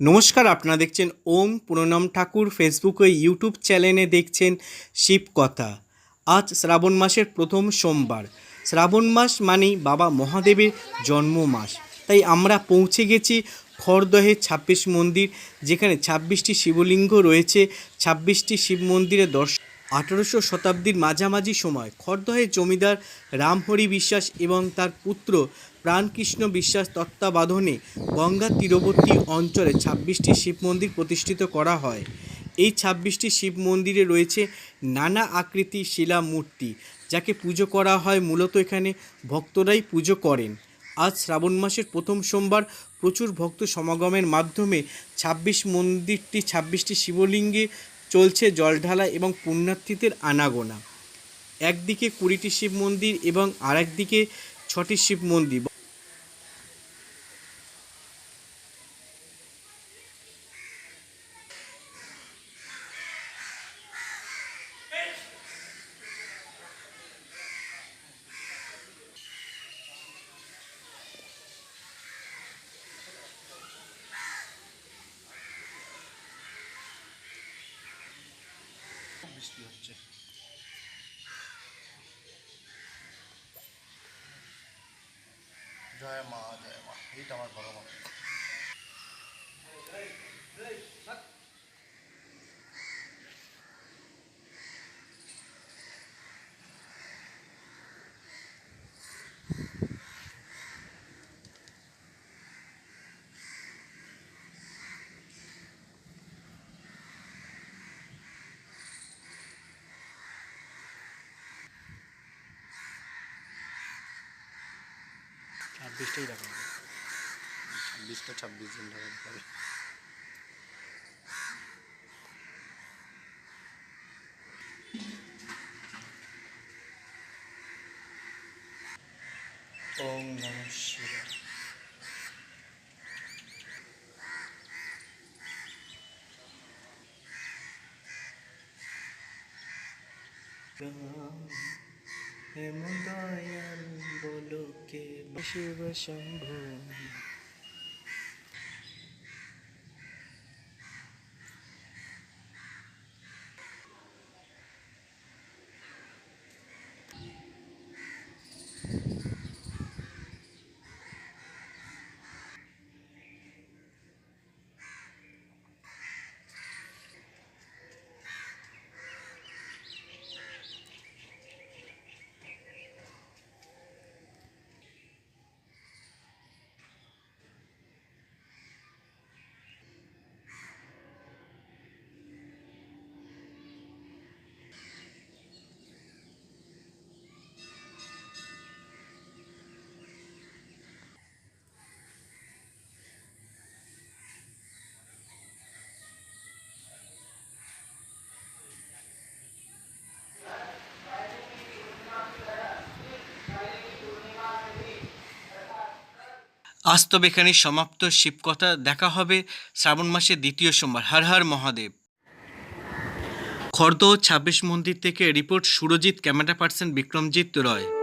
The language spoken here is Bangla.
নমস্কার, আপনারা দেখছেন ওম প্রণাম ঠাকুর। ফেসবুকে ইউটিউব চ্যানেলে দেখছেন শিবকথা। আজ শ্রাবণ মাসের প্রথম সোমবার। শ্রাবণ মাস মানেই বাবা মহাদেবের জন্ম মাস তাই আমরা পৌঁছে গেছি খড়দহে ছাব্বিশ মন্দির, যেখানে ছাব্বিশটি শিবলিঙ্গ রয়েছে। ছাব্বিশটি শিব মন্দিরে দর্শন আঠারোশো শতাব্দীর মাঝামাঝি সময় খড়দহের জমিদার রামহরি বিশ্বাস এবং তার পুত্র প্রাণকৃষ্ণ বিশ্বাস তত্ত্বাবধানে গঙ্গা তীরবর্তী অঞ্চলে ছাব্বিশটি শিব মন্দির প্রতিষ্ঠিত করা হয়। এই ছাব্বিশটি শিব মন্দিরে রয়েছে নানা আকৃতি শিলা মূর্তি, যাকে পুজো করা হয় মূলত এখানে ভক্তরাই পুজো করেন। আজ শ্রাবণ মাসের প্রথম সোমবার প্রচুর ভক্ত সমাগমের মাধ্যমে ছাব্বিশ মন্দিরটি, ছাব্বিশটি শিবলিঙ্গে চলছে জলঢালা এবং পুণ্যার্থীদের আনাগোনা। একদিকে কুড়িটি শিব মন্দির এবং আরেকদিকে ছটি শিব মন্দির। হচ্ছে জয় মা জয় মা এইটা আমার ভগবান ছাব্বিশটাই রাখা হবে। ছাব্বিশটা ছাব্বিশ দিন লাগাতে পারে ওম বলো। কে শিব আজ তবে এখানে সমাপ্ত। শিবকথা দেখা হবে শ্রাবণ মাসের দ্বিতীয় সোমবার। হর হর মহাদেব। খর্দ ছাব্বিশ মন্দির থেকে report Surajit, camera person Bikramjit Roy.